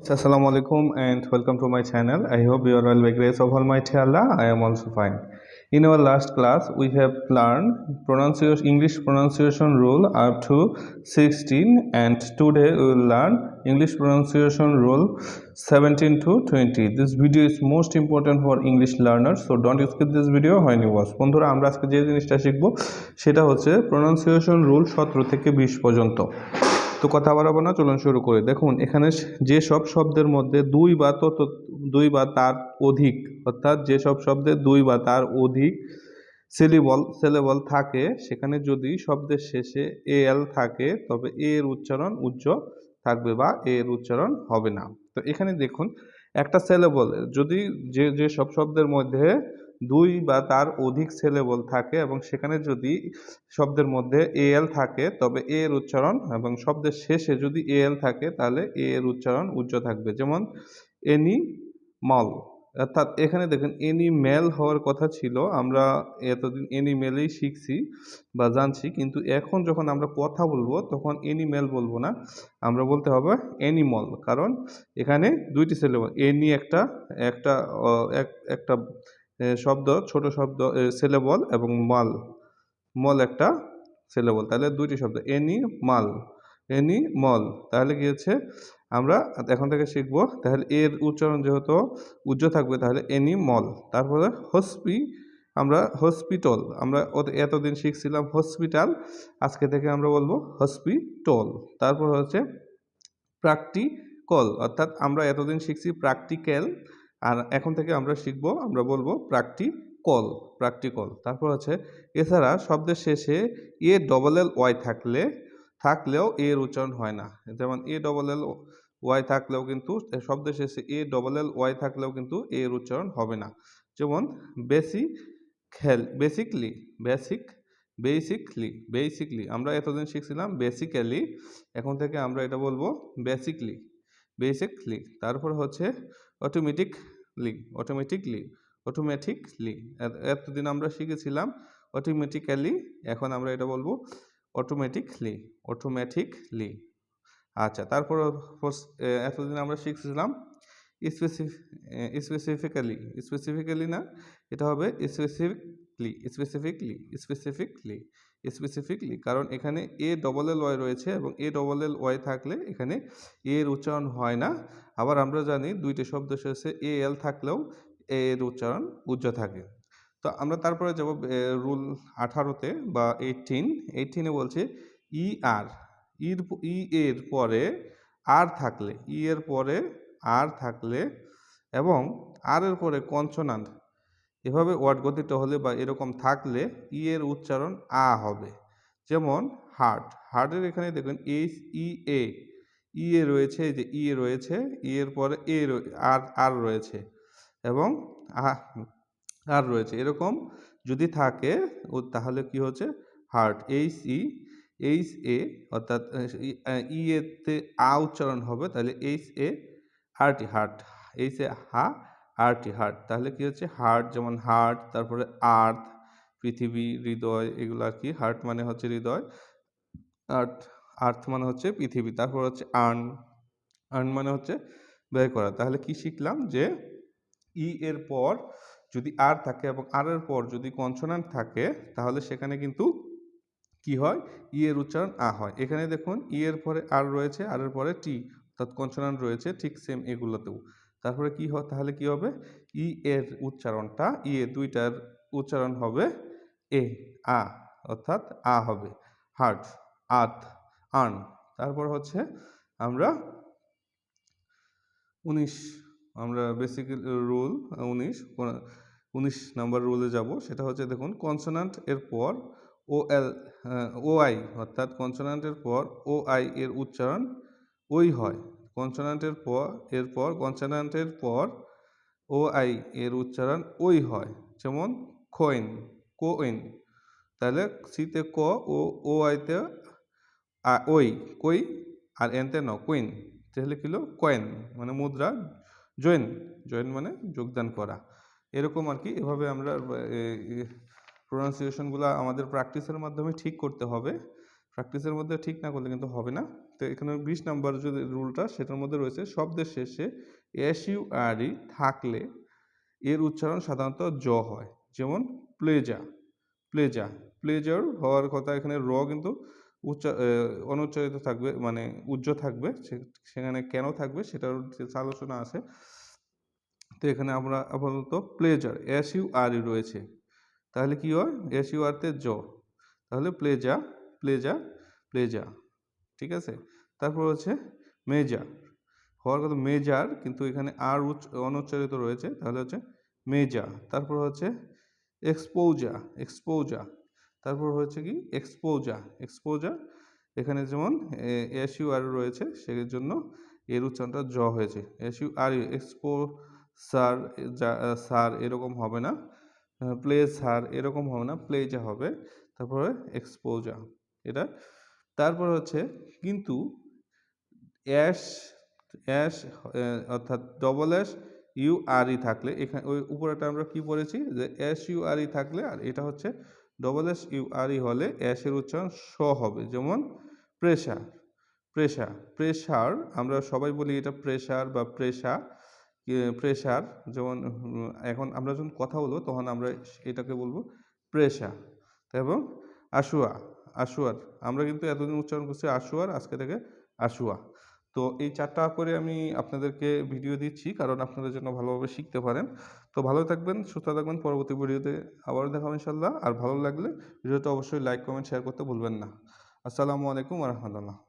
Assalamu alaikum and welcome to my channel. I hope you are all by grace of Almighty Allah. I am also fine. In our last class, we have learned pronunciation English pronunciation rule up to 16, and today we will learn English pronunciation rule 17 to 20. This video is most important for English learners, so don't skip this video when you watch. বন্ধুরা আমরা আজকে যে জিনিসটা শিখব সেটা হচ্ছে pronunciation rule সতেরো থেকে বিশ পর্যন্ত তো কথা বাড়াবো না, চলুন শুরু করি। দেখুন, এখানে যে সব শব্দের মধ্যে দুই বা তত দুই বা তার অধিক, অর্থাৎ যে সব শব্দে দুই বা তার অধিক সিলেবল সিলেবল থাকে, সেখানে যদি শব্দের শেষে এ এল থাকে, তবে এ এর উচ্চারণ উজ্জ থাকবে বা এ এর উচ্চারণ হবে না। তো এখানে দেখুন, একটা সিলেবল যদি যে যে সব শব্দের মধ্যে দুই বা তার অধিক সিলেবল থাকে এবং সেখানে যদি শব্দের মধ্যে এ এল থাকে, তবে এ এর উচ্চারণ এবং শব্দের শেষে যদি এ এল থাকে, তাহলে এ এর উচ্চারণ উচ্চ থাকবে। যেমন এনি মল অর্থাৎ এখানে দেখেন, এনিম্যাল হওয়ার কথা ছিল। আমরা এতদিন এনিমেলেই শিখছি বা জানছি, কিন্তু এখন যখন আমরা কথা বলব, তখন এনিম্যাল বলব না। আমরা বলতে হবে অ্যানিমল কারণ এখানে দুইটি সিলেবল এনি একটা একটা এক, একটা শব্দ, ছোট শব্দ সিলেবল এবং মাল মল একটা সিলেবল তাহলে দুইটি শব্দ এনি মাল এনি মল তাহলে হচ্ছে? আমরা এখন থেকে শিখব, তাহলে এর উচ্চারণ যেহেতু উজ্জ থাকবে, তাহলে এনি মল তারপরে হসপি আমরা হসপিটল আমরা এতদিন শিখছিলাম হসপিটাল আজকে থেকে আমরা বলব হসপিটল তারপর হচ্ছে প্র্যাকটিকল অর্থাৎ আমরা এতদিন শিখছি প্র্যাকটিক্যাল আর এখন থেকে আমরা শিখব, আমরা বলব প্র্যাকটিকল প্র্যাকটিকল তারপর হচ্ছে এছাড়া শব্দের শেষে এ ডবল এল ওয়াই থাকলে, থাকলেও এর উচ্চারণ হয় না। যেমন এ ডবল এল ওয়াই থাকলেও কিন্তু, শব্দের শেষে এ ডবল এল ওয়াই থাকলেও কিন্তু এর উচ্চারণ হবে না। যেমন বেসি খেল বেসিকলি বেসিক বেসিকলি বেসিকলি আমরা এতদিন শিখছিলাম বেসিক্যালি এখন থেকে আমরা এটা বলব বেসিকলি বেসিকলি তারপর হচ্ছে অটোমেটিকলি অটোমেটিকলি অটোমেটিকলি এতদিন আমরা শিখেছিলাম অটোমেটিক্যালি এখন আমরা এটা বলব অটোমেটিকলি অটোমেটিকলি আচ্ছা তারপর এতদিন আমরা শিখছিলাম স্পেসিফিক্যালি স্পেসিফিক্যালি না, এটা হবে স্পেসিফিকলি স্পেসিফিকলি স্পেসিফিকলি স্পেসিফিকলি কারণ এখানে এ ডবল এল ওয়াই রয়েছে এবং এ ডবল এল ওয়াই থাকলে এখানে এ এর উচ্চারণ হয় না। আবার আমরা জানি দুইটি শব্দ শেষে এ এল থাকলেও এর উচ্চারণ উজ্জ থাকে। তো আমরা তারপরে যাব রুল আঠারোতে বা এইটিন এইটিনে বলছে ই আর ইর ই এর পরে আর থাকলে ই এর পরে আর থাকলে এবং আর এর পরে কনসোনান্ট এভাবে ওয়ার্ড গঠিত হলে বা এরকম থাকলে ই এর উচ্চারণ আ হবে। যেমন হার্ট হার্টের এখানে দেখুন এইচ ই এ ই এ রয়েছে যে ই এ রয়েছে ই এর পরে এ আর আর রয়েছে এবং আর রয়েছে। এরকম যদি থাকে, ও তাহলে কি হচ্ছে? Heart H E H A অর্থাৎ ই এতে আ উচ্চারণ হবে, তাহলে H A R T heart H A Ha R T heart তাহলে কি হচ্ছে? হার্ট যেমন হার্ট তারপরে আর্থ পৃথিবী, হৃদয়, এগুলো আর কি? হার্ট মানে হচ্ছে হৃদয় আর্থ আর্থ মানে হচ্ছে পৃথিবী, তারপর হচ্ছে আর্ন আর্ন মানে হচ্ছে ব্যয় করা। তাহলে কি শিখলাম? যে ই এর পর যদি আর থাকে এবং আর এর পর যদি কনসোনান্ট থাকে, তাহলে সেখানে কিন্তু কি হয়? ই এর উচ্চারণ আ হয়। এখানে দেখুন ই এর পরে আর রয়েছে আর এর পরে টি অর্থাৎ কনসোনান্ট রয়েছে, ঠিক সেম এগুলোতেও। তারপরে কি হয় তাহলে কি হবে? ই এর উচ্চারণটা, ই এ দুইটার উচ্চারণ হবে এ, আ, অর্থাৎ আ হবে। হার্ট আত আর্ন। তারপর হচ্ছে আমরা উনিশ, আমরা বেসিক রুল উনিশ উনিশ নাম্বার রুলে যাব। সেটা হচ্ছে দেখুন, কনসোনান্ট এর পর ও এল ও আই অর্থাৎ কনসোনান্টের পর ও আই এর উচ্চারণ ওই হয়। কনসোনান্টের পর, এরপর কনসোনান্টের পর ও আই এর উচ্চারণ ওই হয়। যেমন কোয়েন কোয়েন তাহলে সিতে ক ও ও আইতে ওই, কই, আর এনতে ন কুইন তাহলে কি হলো? কয়েন মানে মুদ্রা জয়েন জয়েন মানে যোগদান করা। এরকম আর কি, এভাবে আমরা প্রোনাউন্সিয়েশনগুলো আমাদের প্র্যাকটিসের মাধ্যমে ঠিক করতে হবে। প্র্যাকটিসের মধ্যে ঠিক না করলে কিন্তু হবে না। তো এখানে বিশ নাম্বার যে রুলটা, সেটার মধ্যে রয়েছে, শব্দের শেষে এস ইউ আর ই থাকলে এর উচ্চারণ সাধারণত জ হয়। যেমন প্লেজা প্লেজা প্লেজার হওয়ার কথা এখানে র কিন্তু উচ্চা অনুচ্চারিত থাকবে মানে উজ্জ থাকবে সেখানে কেন থাকবে সেটার আলোচনা আছে। তো এখানে আমরা আপাতত pleasure S U R E রয়েছে। তাহলে কি হয়? এস ইউ আরতে জ। তাহলে প্লেজা প্লেজা প্লেজা ঠিক আছে? তারপর হচ্ছে মেজা হওয়ার কথা মেজার কিন্তু এখানে আর উচ্চ, অনুচ্চারিত রয়েছে, তাহলে হচ্ছে মেজা তারপর হচ্ছে এক্সপোজা এক্সপোজা তারপর হচ্ছে কি? এক্সপোজা এক্সপোজা এখানে যেমন এস ইউ আর রয়েছে সেই জন্য এর উচ্চারণটা জ হয়েছে। S U R exposure সার এরকম হবে না। প্লে সার এরকম হবে না প্লেজা হবে, তারপরে এক্সপোজা এটা তারপর হচ্ছে কিন্তু অ্যাশ অ্যাশ অর্থাৎ double ash U R E থাকলে এখানে ওই উপরেটা আমরা কি পড়েছি যে অ্যাশ ইউ আর ই থাকলে আর এটা হচ্ছে double S U R E হলে অ্যাশের উচ্চারণ স হবে। যেমন প্রেশার প্রেশার প্রেশার আমরা সবাই বলি এটা প্রেশার বা প্রেশা প্রেশার যেমন, এখন আমরা যখন কথা বলব তখন আমরা এটাকে বলব প্রেশা এবং আশুয়া আশুয়ার। আমরা কিন্তু এতদিন উচ্চারণ করছি আশুয়ার, আজকে থেকে আশুয়া। তো এই চারটা করে আমি আপনাদেরকে ভিডিও দিচ্ছি, কারণ আপনাদের জন্য ভালোভাবে শিখতে পারেন। তো ভালো থাকবেন, সুস্থ থাকবেন, পরবর্তী ভিডিওতে আবারও দেখাবো ইনশাল্লাহ আর ভালো লাগলে ভিডিওটা অবশ্যই লাইক কমেন্ট শেয়ার করতে ভুলবেন না। আসসালামু আলাইকুম রহমতুল্লাহ।